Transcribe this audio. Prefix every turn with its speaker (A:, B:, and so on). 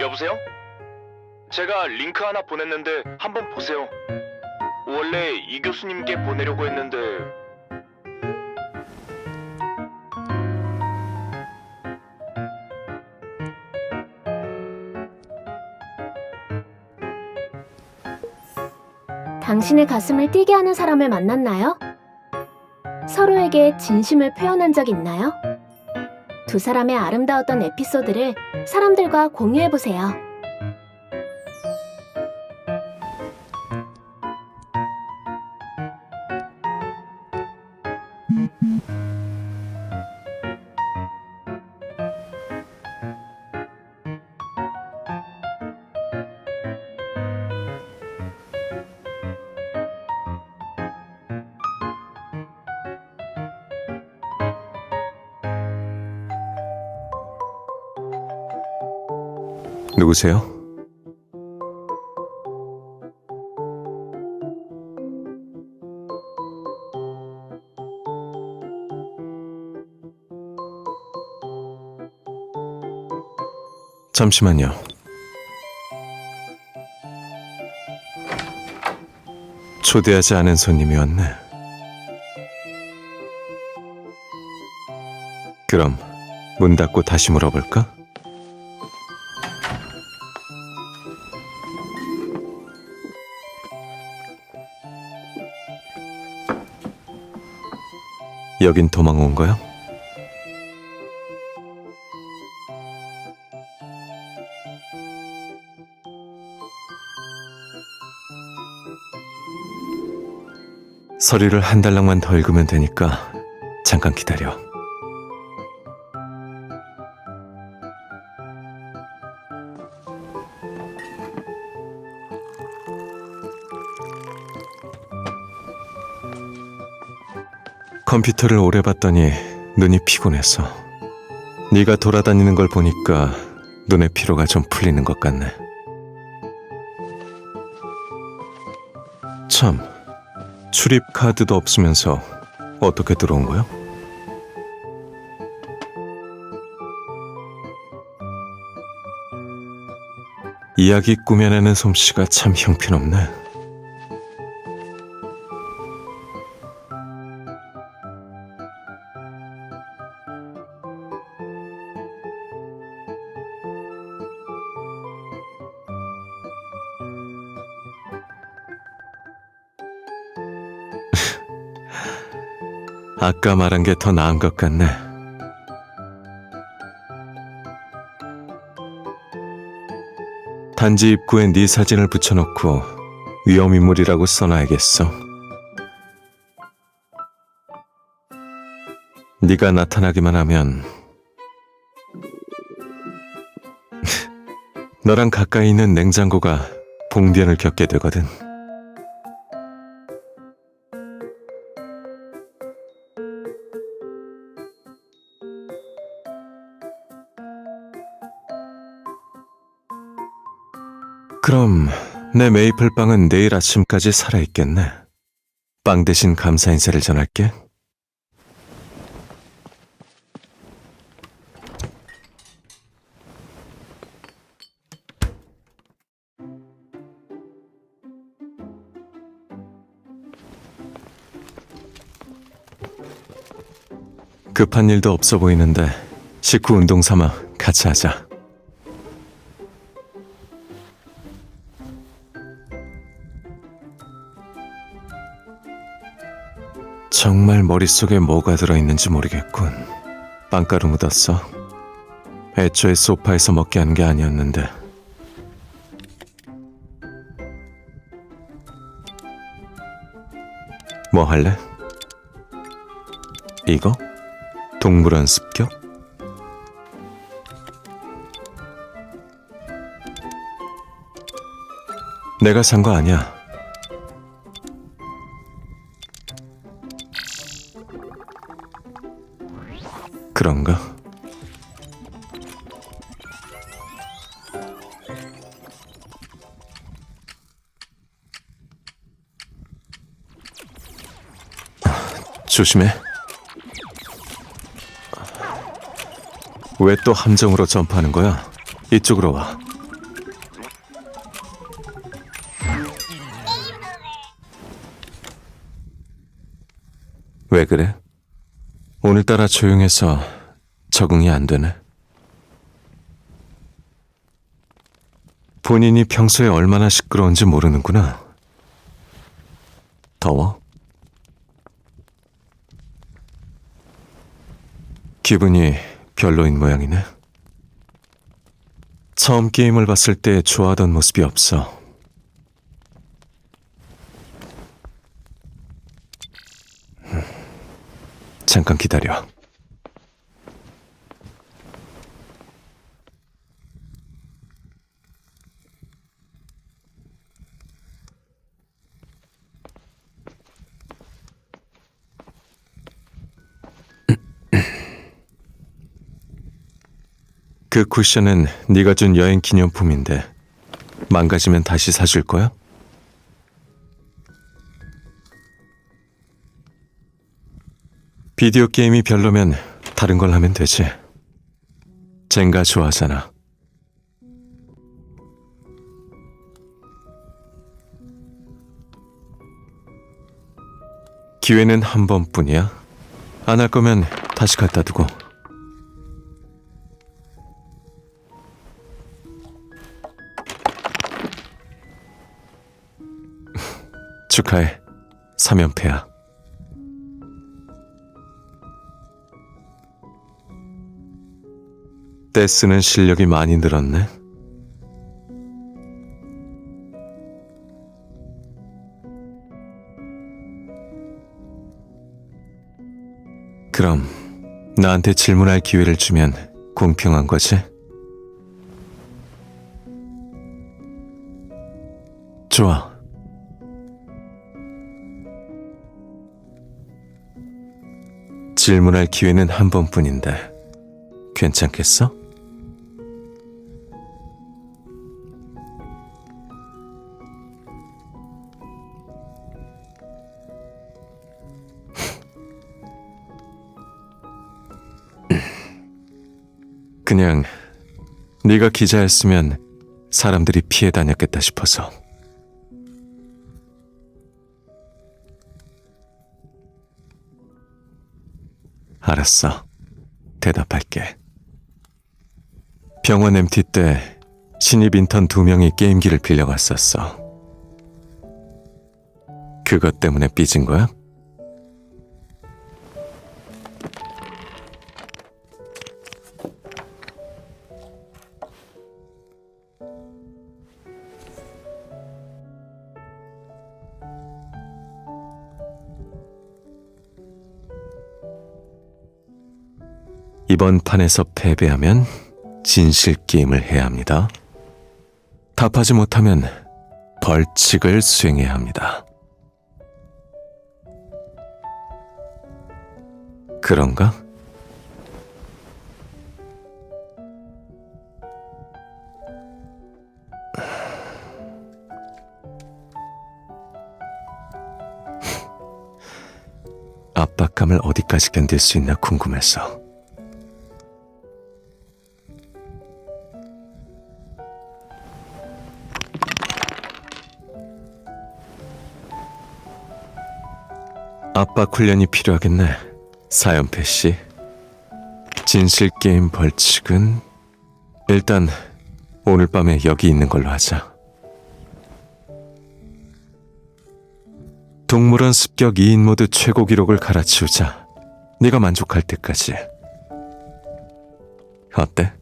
A: 여보세요? 제가 링크 하나 보냈는데 한번 보세요. 원래 이 교수님께 보내려고 했는데
B: 당신의 가슴을 뛰게 하는 사람을 만났나요? 서로에게 진심을 표현한 적 있나요? 두 사람의 아름다웠던 에피소드를 사람들과 공유해보세요.
C: 누구세요? 잠시만요. 초대하지 않은 손님이 왔네. 그럼 문 닫고 다시 물어볼까? 여긴 도망 온 거야? 서류를 한 달락만 더 읽으면 되니까 잠깐 기다려. 컴퓨터를 오래 봤더니 눈이 피곤해서 네가 돌아다니는 걸 보니까 눈의 피로가 좀 풀리는 것 같네. 참, 출입 카드도 없으면서 어떻게 들어온 거야? 이야기 꾸며내는 솜씨가 참 형편없네. 아까 말한 게 더 나은 것 같네. 단지 입구에 네 사진을 붙여놓고 위험인물이라고 써놔야겠어. 네가 나타나기만 하면 너랑 가까이 있는 냉장고가 봉변을 겪게 되거든. 그럼 내 메이플 빵은 내일 아침까지 살아있겠네. 빵 대신 감사 인사를 전할게. 급한 일도 없어 보이는데 식후 운동 삼아 같이 하자. 정말 머릿속에 뭐가 들어있는지 모르겠군. 빵가루 묻었어. 애초에 소파에서 먹게 하는 게 아니었는데. 뭐 할래? 이거? 동물원 습격? 내가 산 거 아니야. 그런가? 조심해. 왜 또 함정으로 점프하는 거야? 이쪽으로 와. 왜 그래? 오늘따라 조용해서 적응이 안 되네. 본인이 평소에 얼마나 시끄러운지 모르는구나. 더워? 기분이 별로인 모양이네. 처음 게임을 봤을 때 좋아하던 모습이 없어. 음, 잠깐 기다려. 그 쿠션은 네가 준 여행 기념품인데 망가지면 다시 사줄 거야? 비디오 게임이 별로면 다른 걸 하면 되지. 젠가 좋아하잖아. 기회는 한 번뿐이야. 안 할 거면 다시 갖다 두고. 축하해. 3연패야. 떼쓰는 실력이 많이 늘었네. 그럼 나한테 질문할 기회를 주면 공평한 거지? 좋아. 질문할 기회는 한 번뿐인데 괜찮겠어? 그냥 네가 기자였으면 사람들이 피해 다녔겠다 싶어서. 알았어. 대답할게. 병원 MT 때 신입 인턴 두 명이 게임기를 빌려갔었어. 그것 때문에 삐진 거야? 이번 판에서 패배하면 진실 게임을 해야 합니다. 답하지 못하면 벌칙을 수행해야 합니다. 그런가? 압박감을 어디까지 견딜 수 있나 궁금해서. 압박 훈련이 필요하겠네. 사연패 씨. 진실 게임 벌칙은 일단 오늘 밤에 여기 있는 걸로 하자. 동물원 습격 2인 모드 최고 기록을 갈아치우자. 네가 만족할 때까지. 어때?